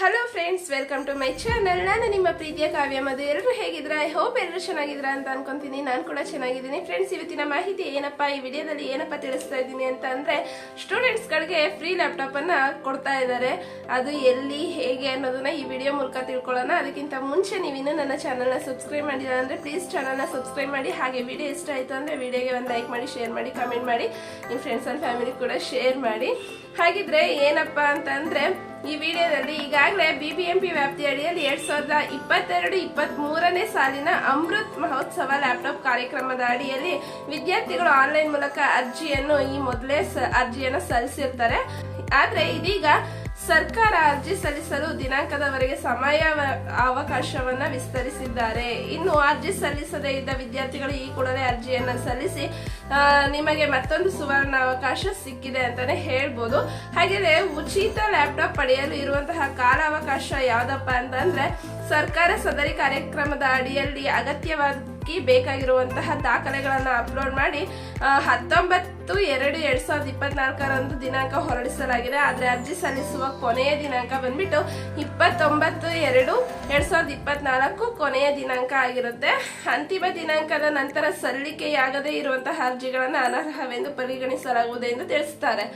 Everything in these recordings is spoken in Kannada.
Hello friends welcome to my channel ನಾನು ನಿಮ್ಮ ಪ್ರೀತಿಯ ಕಾವ್ಯ ಮಧು. ಎಲ್ಲರೂ ಹೇಗಿದ್ರ ಐ ಹೋಪ್ ಎಲ್ಲರೂ ಚೆನ್ನಾಗಿದ್ರ ಅಂತ ಅನ್ಕೊಂತೀನಿ. ನಾನು ಕೂಡ ಚೆನ್ನಾಗಿದ್ದೀನಿ. ಫ್ರೆಂಡ್ಸ್ ಇವತ್ತಿನ ಮಾಹಿತಿ ಏನಪ್ಪಾ? ಈ ವಿಡಿಯೋದಲ್ಲಿ ಏನಪ್ಪ ತಿಳಿಸ್ತಾ ಇದ್ದೀನಿ ಅಂತ ಅಂದ್ರೆ ಸ್ಟೂಡೆಂಟ್ಸ್ಗಳಿಗೆ ಫ್ರೀ ಲ್ಯಾಪ್ಟಾಪ್ ಅನ್ನ ಕೊಡ್ತಾ ಇದ್ದಾರೆ. ಅದು ಎಲ್ಲಿ, ಹೇಗೆ ಅನ್ನೋದನ್ನ ಈ ವಿಡಿಯೋ ಮೂಲಕ ತಿಳ್ಕೊಳ್ಳೋಣ. ಅದಕ್ಕಿಂತ ಮುಂಚೆ ನೀವಿನ್ನೂ ನನ್ನ ಚಾನಲ್ನ ಸಬ್ಸ್ಕ್ರೈಬ್ ಮಾಡಿಲ್ಲ ಅಂದರೆ ಪ್ಲೀಸ್ ಚಾನಲ್ನ ಸಬ್ಸ್ಕ್ರೈಬ್ ಮಾಡಿ. ಹಾಗೆ ವಿಡಿಯೋ ಇಷ್ಟ ಆಯ್ತು ಅಂದ್ರೆ ವಿಡಿಯೋಗೆ ಒಂದು ಲೈಕ್ ಮಾಡಿ ಶೇರ್ ಮಾಡಿ ಕಮೆಂಟ್ ಮಾಡಿ. ನಿಮ್ಮ ಫ್ರೆಂಡ್ಸ್ ಅಂಡ್ ಫ್ಯಾಮಿಲಿ ಕೂಡ ಶೇರ್ ಮಾಡಿ. ಹಾಗಿದ್ರೆ ಏನಪ್ಪ ಅಂತಂದ್ರೆ ಈ ವಿಡಿಯೋದಲ್ಲಿ ಈಗಾಗಲೇ ಬಿಬಿಎಂಪಿ ವ್ಯಾಪ್ತಿಯ ಅಡಿಯಲ್ಲಿ ಎರಡ್ ಸಾವಿರದ ಇಪ್ಪತ್ತೆರಡು ಇಪ್ಪತ್ತ್ ಮೂರನೇ ಸಾಲಿನ ಅಮೃತ್ ಮಹೋತ್ಸವ ಲ್ಯಾಪ್ಟಾಪ್ ಕಾರ್ಯಕ್ರಮದ ಅಡಿಯಲ್ಲಿ ವಿದ್ಯಾರ್ಥಿಗಳು ಆನ್ಲೈನ್ ಮೂಲಕ ಅರ್ಜಿಯನ್ನು ಈ ಮೊದಲೇ ಅರ್ಜಿಯನ್ನು ಸಲ್ಲಿಸಿರ್ತಾರೆ. ಆದರೆ ಇದೀಗ ಸರ್ಕಾರ ಅರ್ಜಿ ಸಲ್ಲಿಸಲು ದಿನಾಂಕದವರೆಗೆ ಸಮಯ ಅವಕಾಶವನ್ನ ವಿಸ್ತರಿಸಿದ್ದಾರೆ. ಇನ್ನು ಅರ್ಜಿ ಸಲ್ಲಿಸದೇ ಇದ್ದ ವಿದ್ಯಾರ್ಥಿಗಳು ಈ ಕೂಡಲೇ ಅರ್ಜಿಯನ್ನ ಸಲ್ಲಿಸಿ ನಿಮಗೆ ಮತ್ತೊಂದು ಸುವರ್ಣ ಅವಕಾಶ ಸಿಕ್ಕಿದೆ ಅಂತಾನೆ ಹೇಳ್ಬೋದು. ಹಾಗೆಯೇ ಉಚಿತ ಲ್ಯಾಪ್ಟಾಪ್ ಪಡೆಯಲು ಇರುವಂತಹ ಕಾಲಾವಕಾಶ ಯಾವ್ದಪ್ಪ ಅಂತಂದ್ರೆ ಸರ್ಕಾರ ಸದರಿ ಕಾರ್ಯಕ್ರಮದ ಅಡಿಯಲ್ಲಿ ಅಗತ್ಯವಾಗಿ ಬೇಕಾಗಿರುವಂತಹ ದಾಖಲೆಗಳನ್ನ ಅಪ್ಲೋಡ್ ಮಾಡಿ ಹತ್ತೊಂಬತ್ತು ಎರಡು ಎರಡ್ ಸಾವಿರದ ಇಪ್ಪತ್ನಾಲ್ಕರಂದು ದಿನಾಂಕ ಹೊರಡಿಸಲಾಗಿದೆ. ಆದ್ರೆ ಅರ್ಜಿ ಸಲ್ಲಿಸುವ ಕೊನೆಯ ದಿನಾಂಕ ಬಂದ್ಬಿಟ್ಟು ಇಪ್ಪತ್ತೊಂಬತ್ತು ಎರಡು ಎರಡ್ ಸಾವಿರದ ಇಪ್ಪತ್ನಾಲ್ಕು ಕೊನೆಯ ದಿನಾಂಕ ಆಗಿರುತ್ತೆ. ಅಂತಿಮ ದಿನಾಂಕದ ನಂತರ ಸಲ್ಲಿಕೆಯಾಗದೇ ಇರುವಂತಹ ಅರ್ಜಿಗಳನ್ನ ಅನರ್ಹವೆಂದು ಪರಿಗಣಿಸಲಾಗುವುದು ಎಂದು ತಿಳಿಸುತ್ತಾರೆ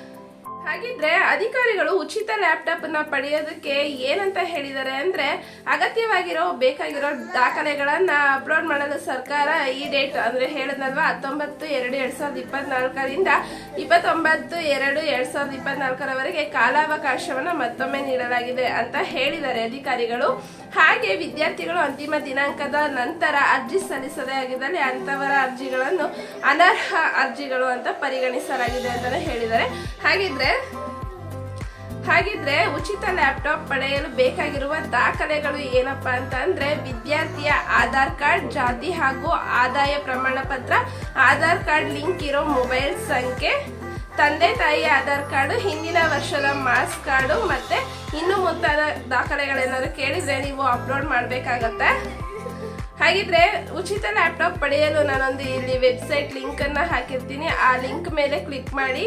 ಹಾಗಿದ್ರೆ ಅಧಿಕಾರಿಗಳು ಉಚಿತ ಲ್ಯಾಪ್ಟಾಪ್ನ ಪಡೆಯೋದಕ್ಕೆ ಏನಂತ ಹೇಳಿದ್ದಾರೆ ಅಂದ್ರೆ ಅಗತ್ಯವಾಗಿರೋ ಬೇಕಾಗಿರೋ ದಾಖಲೆಗಳನ್ನ ಅಪ್ಲೋಡ್ ಮಾಡಲು ಸರ್ಕಾರ ಈ ಡೇಟ್ ಅಂದ್ರೆ ಹೇಳದ್ನಲ್ವಾ? ಹತ್ತೊಂಬತ್ತು ಎರಡು ಎರಡ್ ಸಾವಿರದ ಇಪ್ಪತ್ನಾಲ್ಕರಿಂದ ಇಪ್ಪತ್ತೊಂಬತ್ತು ಎರಡು ಎರಡ್ ಸಾವಿರದ ಇಪ್ಪತ್ನಾಲ್ಕರವರೆಗೆ ಕಾಲಾವಕಾಶವನ್ನ ಮತ್ತೊಮ್ಮೆ ನೀಡಲಾಗಿದೆ ಅಂತ ಹೇಳಿದ್ದಾರೆ ಅಧಿಕಾರಿಗಳು. ಹಾಗೆ ವಿದ್ಯಾರ್ಥಿಗಳು ಅಂತಿಮ ದಿನಾಂಕದ ನಂತರ ಅರ್ಜಿ ಸಲ್ಲಿಸದೇ ಆಗಿದ್ದಲ್ಲಿ ಅಂತವರ ಅರ್ಜಿಗಳನ್ನು ಅನರ್ಹ ಅರ್ಜಿಗಳು ಅಂತ ಪರಿಗಣಿಸಲಾಗಿದೆ ಅಂತಾನೆ ಹೇಳಿದ್ದಾರೆ. ಹಾಗಿದ್ರೆ ಹಾಗಿದ್ರೆ ಉಚಿತ ಲ್ಯಾಪ್ಟಾಪ್ ಪಡೆಯಲು ಬೇಕಾಗಿರುವ ದಾಖಲೆಗಳು ಏನಪ್ಪಾ ಅಂತ ಅಂದ್ರೆ ವಿದ್ಯಾರ್ಥಿಯ ಆಧಾರ್ ಕಾರ್ಡ್, ಜಾತಿ ಹಾಗೂ ಆದಾಯ ಪ್ರಮಾಣ ಪತ್ರ ಆಧಾರ್ ಕಾರ್ಡ್ ಲಿಂಕ್ ಇರೋ ಮೊಬೈಲ್ ಸಂಖ್ಯೆ, ತಂದೆ ತಾಯಿ ಆಧಾರ್ ಕಾರ್ಡ್, ಹಿಂದಿನ ವರ್ಷದ ಮಾರ್ಕ್ಸ್ ಕಾರ್ಡು ಮತ್ತೆ ಇನ್ನು ಮುಂತಾದ ದಾಖಲೆಗಳೇನಾದ್ರು ಕೇಳಿದ್ರೆ ನೀವು ಅಪ್ಲೋಡ್ ಮಾಡಬೇಕಾಗತ್ತೆ. ಹಾಗಿದ್ರೆ ಉಚಿತ ಲ್ಯಾಪ್ಟಾಪ್ ಪಡೆಯಲು ನಾನೊಂದು ಇಲ್ಲಿ ವೆಬ್ಸೈಟ್ ಲಿಂಕ್ ಅನ್ನ ಹಾಕಿರ್ತೀನಿ. ಆ ಲಿಂಕ್ ಮೇಲೆ ಕ್ಲಿಕ್ ಮಾಡಿ.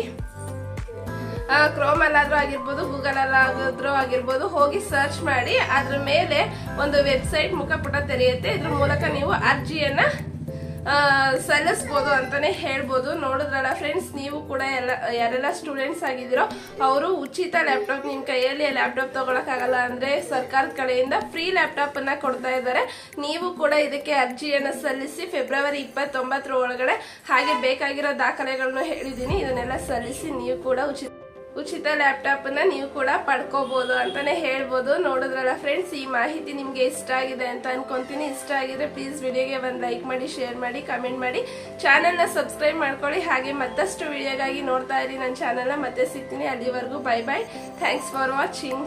ಕ್ರೋಮ್ ಅಲ್ಲಾದ್ರೂ ಆಗಿರ್ಬೋದು ಗೂಗಲ್ ಅಲ್ಲಾದ್ರೂ ಆಗಿರ್ಬೋದು, ಹೋಗಿ ಸರ್ಚ್ ಮಾಡಿ, ಅದ್ರ ಮೇಲೆ ಒಂದು ವೆಬ್ಸೈಟ್ ಮುಖಪುಟ ತೆರೆಯುತ್ತೆ. ಇದ್ರ ಮೂಲಕ ನೀವು ಅರ್ಜಿಯನ್ನ ಸಲ್ಲಿಸ್ಬೋದು ಅಂತಾನೆ ಹೇಳ್ಬೋದು. ನೋಡಿದ್ರಲ್ಲ ಫ್ರೆಂಡ್ಸ್ ನೀವು ಕೂಡ ಎಲ್ಲ, ಯಾರೆಲ್ಲ ಸ್ಟೂಡೆಂಟ್ಸ್ ಆಗಿದ್ದೀರೋ, ಅವರು ಉಚಿತ ಲ್ಯಾಪ್ಟಾಪ್ ನಿಮ್ಮ ಕೈಯಲ್ಲಿ ಲ್ಯಾಪ್ಟಾಪ್ ತೊಗೊಳಕ್ಕಾಗಲ್ಲ ಅಂದರೆ ಸರ್ಕಾರದ ಕಡೆಯಿಂದ ಫ್ರೀ ಲ್ಯಾಪ್ಟಾಪನ್ನು ಕೊಡ್ತಾ ಇದ್ದಾರೆ. ನೀವು ಕೂಡ ಇದಕ್ಕೆ ಅರ್ಜಿಯನ್ನು ಸಲ್ಲಿಸಿ ಫೆಬ್ರವರಿ ಇಪ್ಪತ್ತೊಂಬತ್ತರ ಒಳಗಡೆ ಹಾಗೆ ಬೇಕಾಗಿರೋ ದಾಖಲೆಗಳನ್ನು ಹೇಳಿದ್ದೀನಿ. ಇದನ್ನೆಲ್ಲ ಸಲ್ಲಿಸಿ, ನೀವು ಕೂಡ ಉಚಿತ ಉಚಿತ ಲ್ಯಾಪ್ಟಾಪ್ ಅನ್ನ ನೀವು ಕೂಡ ಪಡ್ಕೋಬಹುದು ಅಂತಾನೆ ಹೇಳ್ಬೋದು. ನೋಡಿದ್ರಲ್ಲ ಫ್ರೆಂಡ್ಸ್ ಈ ಮಾಹಿತಿ ನಿಮ್ಗೆ ಇಷ್ಟ ಆಗಿದೆ ಅಂತ ಅನ್ಕೊಂತೀನಿ. ಇಷ್ಟ ಆಗಿದ್ರೆ ಪ್ಲೀಸ್ ವಿಡಿಯೋಗೆ ಒಂದು ಲೈಕ್ ಮಾಡಿ ಶೇರ್ ಮಾಡಿ ಕಮೆಂಟ್ ಮಾಡಿ. ಚಾನೆಲ್ನ ಸಬ್ಸ್ಕ್ರೈಬ್ ಮಾಡ್ಕೊಳ್ಳಿ. ಹಾಗೆ ಮತ್ತಷ್ಟು ವಿಡಿಯೋಗಾಗಿ ನೋಡ್ತಾ ಇರಿ ನನ್ನ ಚಾನೆಲ್ನ ಮತ್ತೆ ಸಿಗ್ತೀನಿ ಅಲ್ಲಿವರೆಗೂ. Bye bye thanks for watching